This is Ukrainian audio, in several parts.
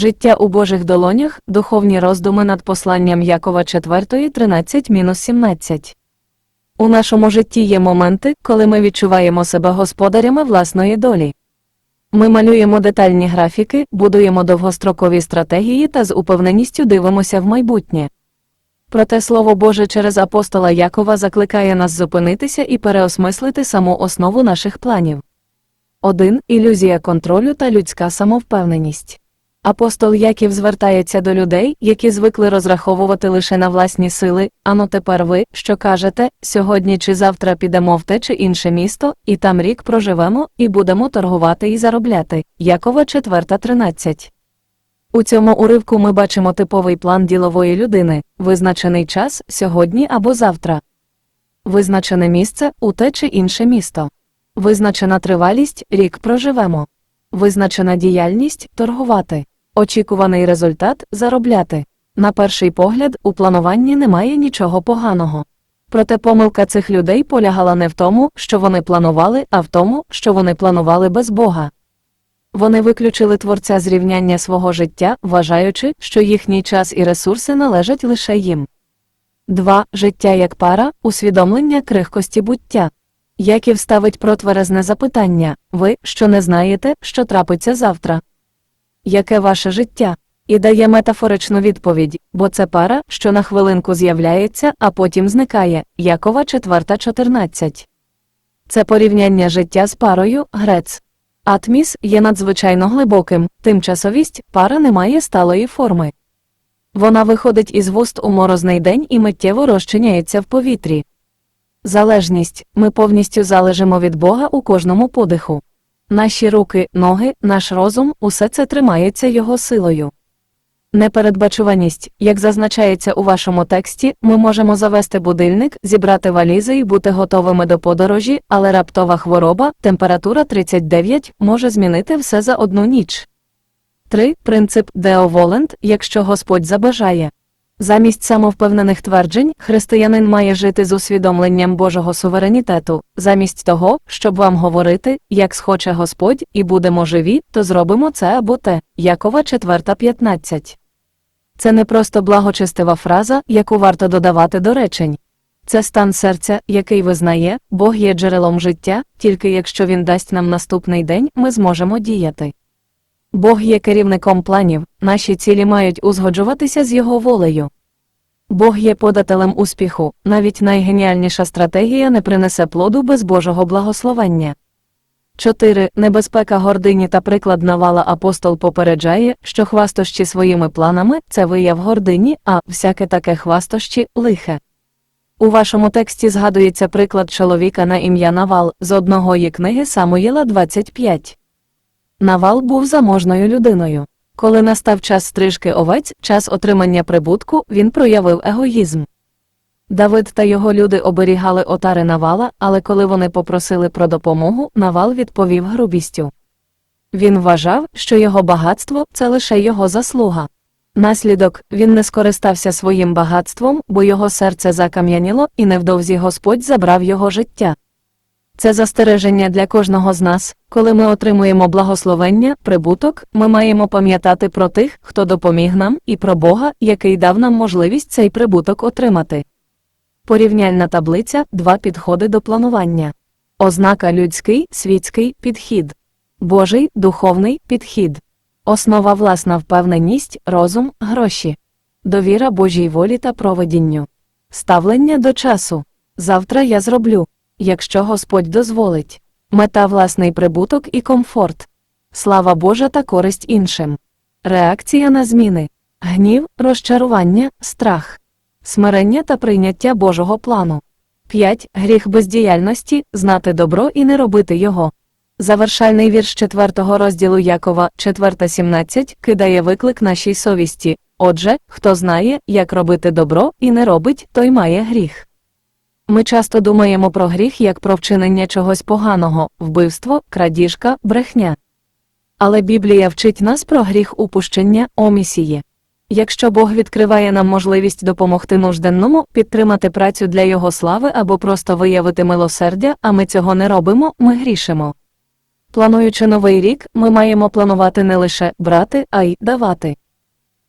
Життя у Божих долонях, духовні роздуми над посланням Якова 4, 13-17. У нашому житті є моменти, коли ми відчуваємо себе господарями власної долі. Ми малюємо детальні графіки, будуємо довгострокові стратегії та з упевненістю дивимося в майбутнє. Проте Слово Боже через апостола Якова закликає нас зупинитися і переосмислити саму основу наших планів. 1. Ілюзія контролю та людська самовпевненість. Апостол Яків звертається до людей, які звикли розраховувати лише на власні сили. Ано тепер ви, що кажете, сьогодні чи завтра підемо в те чи інше місто, і там рік проживемо, і будемо торгувати і заробляти. Якова 4.13. У цьому уривку ми бачимо типовий план ділової людини, визначений час сьогодні або завтра. Визначене місце у те чи інше місто. Визначена тривалість рік проживемо. Визначена діяльність торгувати. Очікуваний результат заробляти. На перший погляд, у плануванні немає нічого поганого. Проте помилка цих людей полягала не в тому, що вони планували, а в тому, що вони планували без Бога. Вони виключили творця з рівняння свого життя, вважаючи, що їхній час і ресурси належать лише їм. 2. Життя як пара, усвідомлення крихкості буття. Яків ставить протверезне запитання ви, що не знаєте, що трапиться завтра? Яке ваше життя? І дає метафоричну відповідь, бо це пара, що на хвилинку з'являється, а потім зникає. Якова 4.14. Це порівняння життя з парою, грец. Атміс є надзвичайно глибоким, тимчасовість пара не має сталої форми. Вона виходить із вуст у морозний день і миттєво розчиняється в повітрі. Залежність ми повністю залежимо від Бога у кожному подиху. Наші руки, ноги, наш розум усе це тримається Його силою. Непередбачуваність, як зазначається у вашому тексті, ми можемо завести будильник, зібрати валізи і бути готовими до подорожі, але раптова хвороба, температура 39, може змінити все за одну ніч. 3. Принцип Deo Volent, якщо Господь забажає. Замість самовпевнених тверджень, християнин має жити з усвідомленням Божого суверенітету, замість того, щоб вам говорити, як схоче Господь, і будемо живі, то зробимо це або те. Якова 4.15. Це не просто благочестива фраза, яку варто додавати до речень. Це стан серця, який визнає, Бог є джерелом життя, тільки якщо він дасть нам наступний день, ми зможемо діяти. Бог є керівником планів, наші цілі мають узгоджуватися з його волею. Бог є подателем успіху, навіть найгеніальніша стратегія не принесе плоду без Божого благословення. 4. Небезпека гордині та приклад навала апостол попереджає, що хвастощі своїми планами це вияв гордині, а всяке таке хвастощі лихе. У вашому тексті згадується приклад чоловіка на ім'я Навал з одного книги Самуїла 25. Навал був заможною людиною. Коли настав час стрижки овець, час отримання прибутку, він проявив егоїзм. Давид та його люди оберігали отари Навала, але коли вони попросили про допомогу, Навал відповів грубістю. Він вважав, що його багатство це лише його заслуга. Наслідок він не скористався своїм багатством, бо його серце закам'яніло, і невдовзі Господь забрав його життя. Це застереження для кожного з нас, коли ми отримуємо благословення, прибуток, ми маємо пам'ятати про тих, хто допоміг нам, і про Бога, який дав нам можливість цей прибуток отримати. Порівняльна таблиця два підходи до планування. Ознака людський, світський підхід, Божий духовний підхід, основа власна впевненість, розум, гроші, довіра Божій волі та проведінню, ставлення до часу. Завтра я зроблю якщо Господь дозволить, мета власний прибуток і комфорт, слава Божа та користь іншим, реакція на зміни, гнів, розчарування, страх, смирення та прийняття Божого плану. 5. Гріх бездіяльності знати добро і не робити його. Завершальний вірш 4 розділу Якова, 4.17, кидає виклик нашій совісті. Отже, хто знає, як робити добро і не робить, той має гріх. Ми часто думаємо про гріх як про вчинення чогось поганого, вбивство, крадіжка, брехня. Але Біблія вчить нас про гріх упущення, омісії. Якщо Бог відкриває нам можливість допомогти нужденному, підтримати працю для Його слави або просто виявити милосердя, а ми цього не робимо, ми грішимо. Плануючи новий рік, ми маємо планувати не лише брати, а й давати.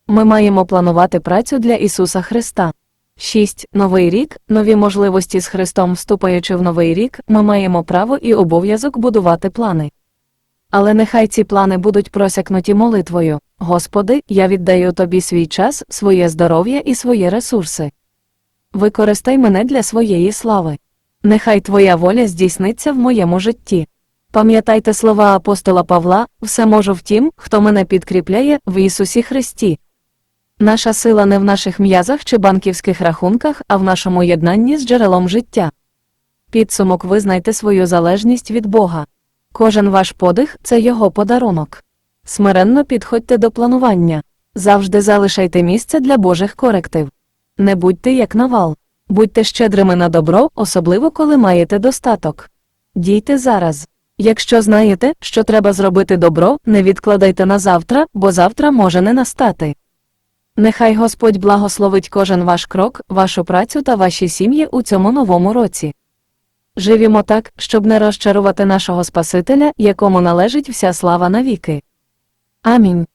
Ми маємо планувати працю для Ісуса Христа. 6. Новий рік, нові можливості з Христом. Вступаючи в новий рік, ми маємо право і обов'язок будувати плани. Але нехай ці плани будуть просякнуті молитвою. Господи, я віддаю тобі свій час, своє здоров'я і свої ресурси. Використай мене для своєї слави. Нехай Твоя воля здійсниться в моєму житті. Пам'ятайте слова апостола Павла, все можу в тім, хто мене підкріпляє в Ісусі Христі. Наша сила не в наших м'язах чи банківських рахунках, а в нашому єднанні з джерелом життя. Підсумок визнайте свою залежність від Бога. Кожен ваш подих це Його подарунок. Смиренно підходьте до планування. Завжди залишайте місце для Божих коректив. Не будьте як навал. Будьте щедрими на добро, особливо коли маєте достаток. Дійте зараз. Якщо знаєте, що треба зробити добро, не відкладайте на завтра, бо завтра може не настати. Нехай Господь благословить кожен ваш крок, вашу працю та ваші сім'ї у цьому новому році. Живімо так, щоб не розчарувати нашого Спасителя, якому належить вся слава навіки. Амінь.